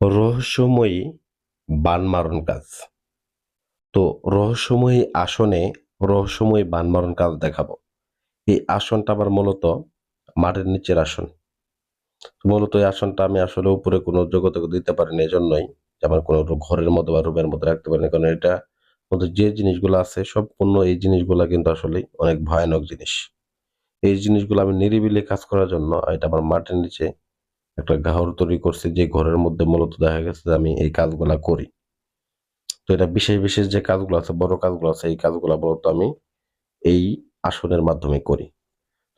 রহস্যময়ী বান মারণ কাজ। তো রহস্যময়ী আসনে রহস্যময়ী বান মারণ কাজ দেখাবো। এই আসনটা আবার মূলত মাটির নিচের আসন। মূলত এই আসনটা আমি আসলে উপরে কোনো যোগাযোগ দিতে পারিনি এই জন্যই যে আমার কোনো ঘরের মতো বা রুমের মধ্যে রাখতে পারিনি। কারণ এটা মধ্যে যে জিনিসগুলো আছে, সম্পূর্ণ এই জিনিসগুলো কিন্তু আসলে অনেক ভয়ানক জিনিস। এই জিনিসগুলো আমি নিরিবিলি কাজ করার জন্য এটা আমার মাটির নিচে একটা ঘর তৈরি করছি যে ঘরের মধ্যে মূলত দেখা গেছে যে আমি এই কাজগুলা করি। তো এটা বিশেষ বিশেষ যে কাজগুলো আছে, বড় কাজগুলো আছে, এই কাজগুলো মূলত আমি এই আসনের মাধ্যমে করি।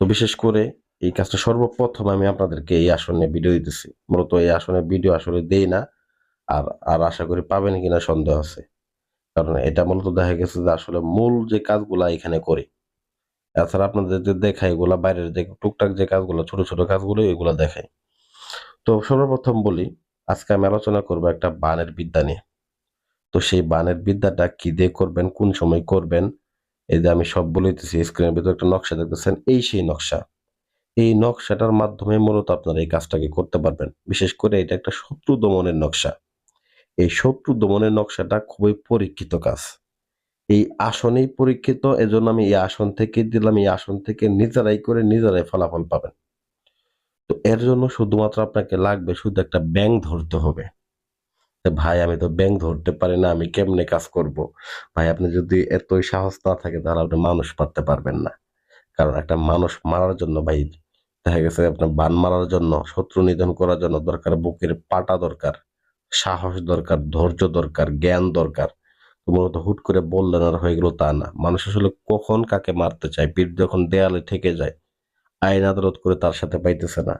তো বিশেষ করে এই কাজটা সর্বপ্রথম আমি আপনাদেরকে এই আসনে ভিডিও দিতেছি। মূলত এই আসনের ভিডিও আসলে দেই না, আর আর আশা করি পাবেন কিনা সন্দেহ আছে। কারণ এটা মূলত দেখা গেছে যে আসলে মূল যে কাজগুলা এখানে করি। এছাড়া আপনাদের যে দেখায় এগুলা বাইরের যে টুকটাক যে কাজগুলো, ছোট ছোট কাজগুলো, এগুলা দেখাই। তো সর্বপ্রথম বলি, আজকে আমি আলোচনা করব একটা বানের বিদ্যা নিয়ে। তো সেই বানের বিদ্যাটা কি দিয়ে করবেন, কোন সময় করবেন, এই যে আমি সব বলেতেছি স্ক্রিনের ভিতরে একটা নকশা দেখতেছেন, এই সেই নকশা। এই নকশাটার মাধ্যমে মূলত আপনারা এই কাজটাকে করতে পারবেন। বিশেষ করে এটা একটা শত্রু দমনের নকশা। এই শত্রু দমনের নকশাটা খুবই পরীক্ষিত কাজ। এই আসনেই পরীক্ষিত, এজন্য আমি এই আসন থেকে দিলাম, এই আসন থেকে নিজেরাই করে নিজেরাই ফলাফল পাবেন। তো এর জন্য শুধুমাত্র আপনাকে লাগবে শুধু একটা ব্যাংক ধরতে হবে। ভাই, আমি তো ব্যাংক ধরতে পারি না, আমি কেমনে কাজ করব? ভাই, আপনি যদি এতই সাহস না থাকে, তাহলে আপনি মানুষ পারতে পারবেন না। কারণ একটা মানুষ মারার জন্য ভাই, দেখা গেছে আপনার বান মারার জন্য, শত্রু নিধন করার জন্য দরকার, বুকের পাটা দরকার, সাহস দরকার, ধৈর্য দরকার, জ্ঞান দরকার। মূলত হুট করে বললেন আর হয়ে গেল তা না। মানুষ আসলে কখন কাকে মারতে চায়? পিঠ যখন দেয়ালে ঠেকে যায় আইন আদালত করে তার সাথে পাইতেছে না।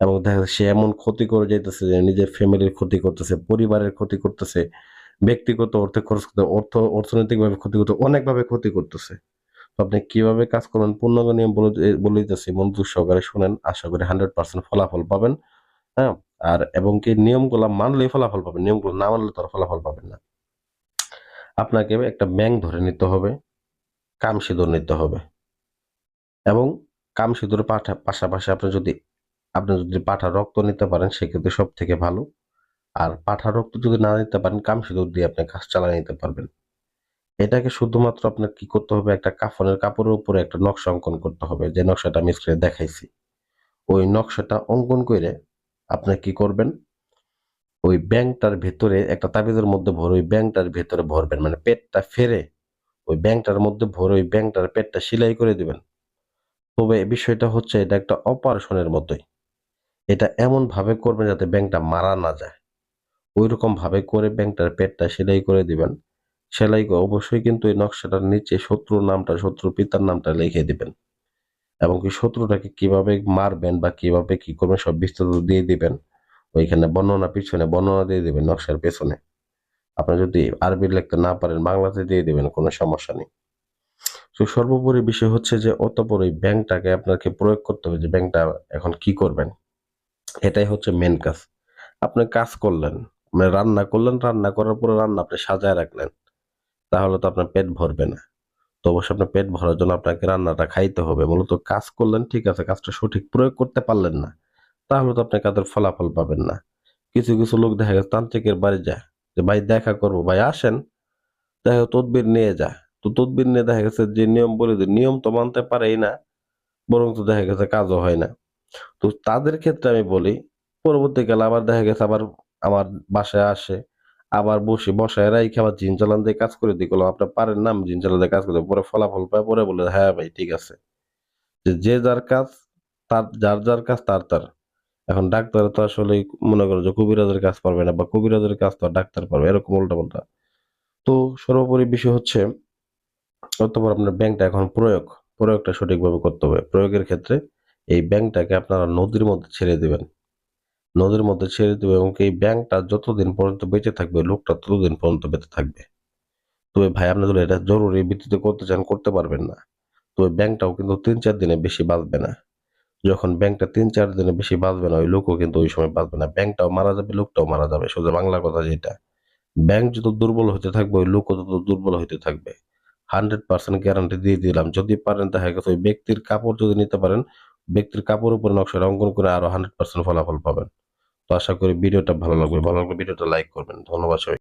এবং দেখা যাচ্ছে সে এমন ক্ষতি করে যাইতেছে যে নিজের ফ্যামিলির ক্ষতি করতেছে, পরিবারের ক্ষতি করতেছে, ব্যক্তিগত অর্থে খরচ করতে, অর্থ, অর্থনৈতিকভাবে ক্ষতি করতে, অনেকভাবে ক্ষতি করতেছে। আপনি কীভাবে কাজ করবেন? পূর্ণাঙ্গ নিয়ম বলে দিতেছি, মনোযোগ সহকারে শুনেন, আশা করি হান্ড্রেড পার্সেন্ট ফলাফল পাবেন হ্যাঁ? আর, এবং কি নিয়মগুলো মানলেই ফলাফল পাবেন, নিয়মগুলো না মানলে তার ফলাফল পাবেন না। আপনাকে একটা ব্যাংক ধরে নিতে হবে, কাম সিঁদুর নিতে হবে। এবং কাম সিঁদুর পাঠা, পাশাপাশি আপনি যদি আপনি যদি পাঠা রক্ত নিতে পারেন, সেক্ষেত্রে সব থেকে ভালো। আর পাঠা রক্ত যদি না নিতে পারেন কাম সিঁদুর দিয়ে আপনি কাজ চালিয়ে নিতে পারবেন। এটাকে শুধুমাত্র আপনার কি করতে হবে? একটা কাফনের কাপড়ের উপরে একটা নকশা অঙ্কন করতে হবে। যে নকশাটা আমি স্ক্রিনে দেখাইছি। ওই নকশাটা অঙ্কন করে আপনি কি করবেন? ওই ব্যাংকটার ভেতরে, একটা তাবিজের মধ্যে ভরে ওই ব্যাংকটার ভেতরে ভরবেন। মানে পেটটা ফেরে ওই ব্যাংকটার মধ্যে ভরে ওই ব্যাংকটার পেটটা সেলাই করে দিবেন। তবে বিষয়টা হচ্ছে এটা একটা অপারেশনের মতোই। এটা এমন ভাবে করবেন যাতে ব্যাংকটা মারা না যায়। ওই রকম ভাবে করে ব্যাংকটার পেটটা সেলাই করে দিবেন। সেলাই অবশ্যই কিন্তু এই নকশাটার নিচে শত্রুর নামটা শত্রু পিতার নামটা লিখে দিবেন। এবং কি শত্রুটাকে কীভাবে মারবেন বা কীভাবে কি করবেন সব বিস্তারিত দিয়ে দিবেন। ওইখানে বর্ণনা, পিছনে বর্ণনা দিয়ে দিবেন নকশার পেছনে। আপনি যদি আরবি লিখতে না পারেন, বাংলাতে দিয়ে দিবেন, কোনো সমস্যা নেই। তো সর্বোপরি বিষয় হচ্ছে যে, অতপর ওই ব্যাংকটাকে আপনাকে প্রয়োগ করতে হবে যে, ব্যাংকটা এখন কি করবেন? এটাই হচ্ছে মেন কাজ। আপনি কাজ করলেন মানে রান্না করলেন, রান্না করার পরে রান্না আপনি সাজায় রাখলেন, তাহলে তো আপনার পেট ভরবে না। তো অবশ্যই আপনার পেট ভরার জন্য আপনাকে রান্নাটা খাইতে হবে। মূলত কাজ করলেন, ঠিক আছে, কাজটা সঠিক প্রয়োগ করতে পারলেন না, তাহলে তো আপনি কাজের ফলাফল পাবেন না। কিছু কিছু লোক দেখা গেছে তান্ত্রিকের বাড়ি যায়, যে, ভাই, দেখা করব, ভাই, আসেন, দেখা, তদবির নিয়ে যায় তো তদবির নিয়ে দেখা গেছে যে নিয়ম বলে নিয়ম তো মানতে পারেই না বরং তো দেখা গেছে কাজও হয় না। তো তাদের ক্ষেত্রে আমি বলি, পরবর্তীকালে আবার দেখা গেছে আবার আমার বাসায় আসে, আবার বসে বসায় রাইখে আবার জিন চালান দিয়ে কাজ করে দিই। করলাম আপনার পারেন না আমি জিন চালান দিয়ে কাজ করে পরে ফলাফল পায়, পরে বলে হ্যাঁ ভাই, ঠিক আছে। যে যে যার কাজ, তার, যার যার কাজ, তার তার। এখন ডাক্তার তো আসলে মনে করো যে কবিরাজের কাজ পারবে না, বা কবিরাজের কাজ তো ডাক্তার পারবে এরকম উল্টা পাল্টা তো সর্বোপরি বিষয় হচ্ছে অতপর আপনার ব্যাংকটা এখন প্রয়োগ, প্রয়োগটা সঠিকভাবে করতে হবে। প্রয়োগের ক্ষেত্রে এই ব্যাংকটাকে আপনারা নদীর মধ্যে ছেড়ে দেবেন। নদীর মধ্যে ছেড়ে দেবে এবং এই ব্যাংকটা যতদিন পর্যন্ত বেঁচে থাকবে, লোকটা ততদিন পর্যন্ত বেঁচে থাকবে। তবে ভাই, আপনি এটা জরুরি ভিত্তিতে করতে চান, করতে পারবেন না। তবে ব্যাংকটাও কিন্তু তিন চার দিনে বেশি বাঁচবে না। যখন ব্যাংকটা তিন চার দিনে বেশি বাঁচবে না, ওই লোকও কিন্তু ওই সময় বাঁচবে না। ব্যাংকটাও মারা যাবে, লোকটাও মারা যাবে। সোজা বাংলা কথা যেটা। ব্যাংক যত দুর্বল হতে থাকবে, ওই লোকও তত দুর্বল হতে থাকবে। হান্ড্রেড পার্সেন্ট গ্যারান্টি দিয়ে দিলাম। যদি পারেন দেখা গেছে ওই ব্যক্তির কাপড় যদি নিতে পারেন, ব্যক্তির কাপড়ের উপরে নকশা অঙ্কন করে আরও হান্ড্রেড পার্সেন্ট ফলাফল পাবেন। তো আশা করি ভিডিওটা ভালো লাগবে। ভালো লাগলে ভিডিওটা লাইক করবেন। ধন্যবাদ সবাই